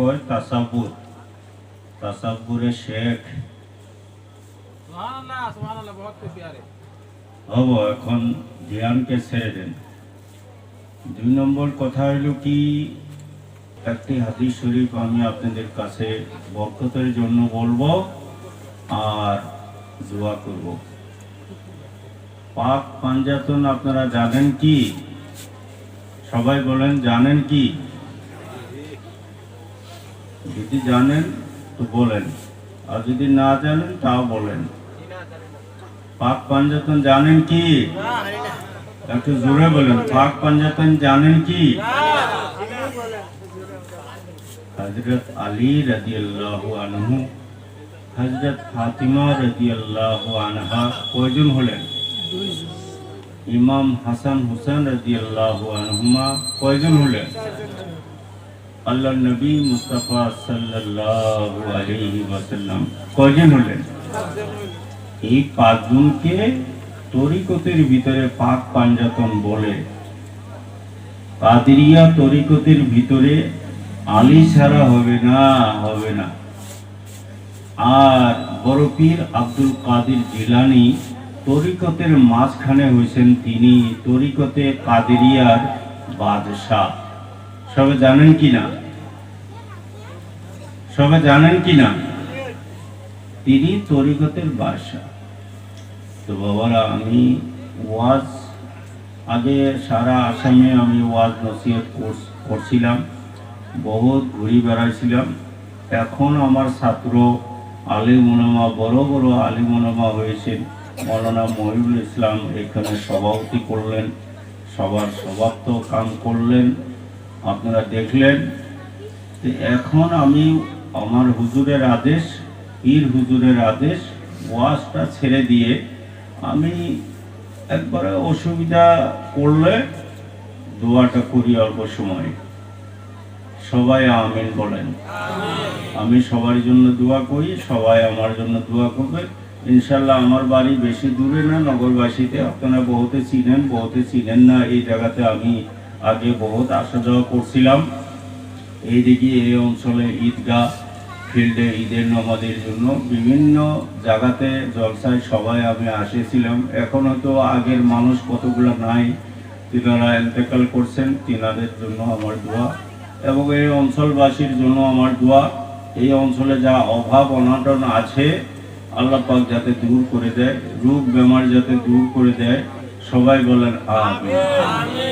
কয়? তাসাবুর তাসাবুরে শেখ। হব এখন ধ্যানকে ছেড়ে দেন। দুই নম্বর কথা হইল কি? একটি হাদিস শরীফ আমি আপনাদের কাছে বক্ষতের জন্য বলব আর দোয়া করব। পাক পাঞ্জাতন আপনারা জানেন কি? সবাই বলেন জানেন কি? যদি জানেন, তো বলেন। আর যদি না জানেন, তাও বলেন। পাক পাঞ্জাতন জানেন কি? একটু জোরে বলেন। পাক পাঞ্জাতন জানেন কি? হজরত আলী রাদিয়াল্লাহু আনহু হজরত ফাতিমা রাদিয়াল্লাহু আনহা কয়জন হলেন? ইমাম হাসান হুসেন রাদিয়াল্লাহু আনহুমা কয়জন হলেন? আল্লাহ নবী মুস্তাফা সাল্লাল্লাহু আলাইহি ওয়াসাল্লাম কয়জন হলেন? এই পাঁচজনকে তরিকতের ভিতরে পাক পাঞ্জাতন বলে। কাদিরিয়া তরিকতের ভিতরে আলী ছাড়া হবে না হবে না। আর বরফির আব্দুল কাদির জিলানি তরিকতের মাঝখানে হয়েছেন তিনি তরিকতে কাদেরিয়ার বাদশাহ। সবে জানেন কি না? সবে জানেন কি না? তিনি তরিকতের বাসা তো বাবারা, আমি ওয়াজ, আগে সারা আসামে আমি ওয়াজ নসিহত করছিলাম, বহুত ঘুরি বেড়াইছিলাম। এখন আমার ছাত্র আলিম ওলামা বড় বড় আলিম ওলামা হয়েছেন। মৌলানা মহিবুল ইসলাম এখানে সভাপতি করলেন সবার সমাপ্ত কাম করলেন। আপনারা দেখলেন এখন আমি আমার হুজুরের আদেশ, পীর হুজুরের আদেশ, ওয়াজটা ছেড়ে দিয়ে আমি একবারে অসুবিধা করলে দোয়াটা করি অল্প সময়। সবাই আমিন বলেন। আমি সবার জন্য দোয়া করি, সবাই আমার জন্য দোয়া করবে। ইনশাল্লাহ আমার বাড়ি বেশি দূরে না, নগরবাসীতে। আপনারা বহুতে চিনেন বহুতে চিনেন না, এই জায়গাতে আমি আগে বহুত আসা যাওয়া করছিলাম। এইদিকে এই অঞ্চলে ঈদগাহ, ফিল্ডে ঈদের নামাজের জন্য বিভিন্ন জায়গাতে জলসায় সবাই আমি আসেছিলাম। এখন হয়তো আগের মানুষ কতগুলো নাই, তিনারা এন্তেকাল করছেন, তিনাদের জন্য আমার দোয়া। এবং এই অঞ্চলবাসীর জন্য আমার দোয়া। এই অঞ্চলে যা অভাব, অনাটন আছে, আল্লাহ পাক যাতে দূর করে দেয়, রোগ বেমার যাতে দূর করে দেয়, সবাই বলেন আমিন।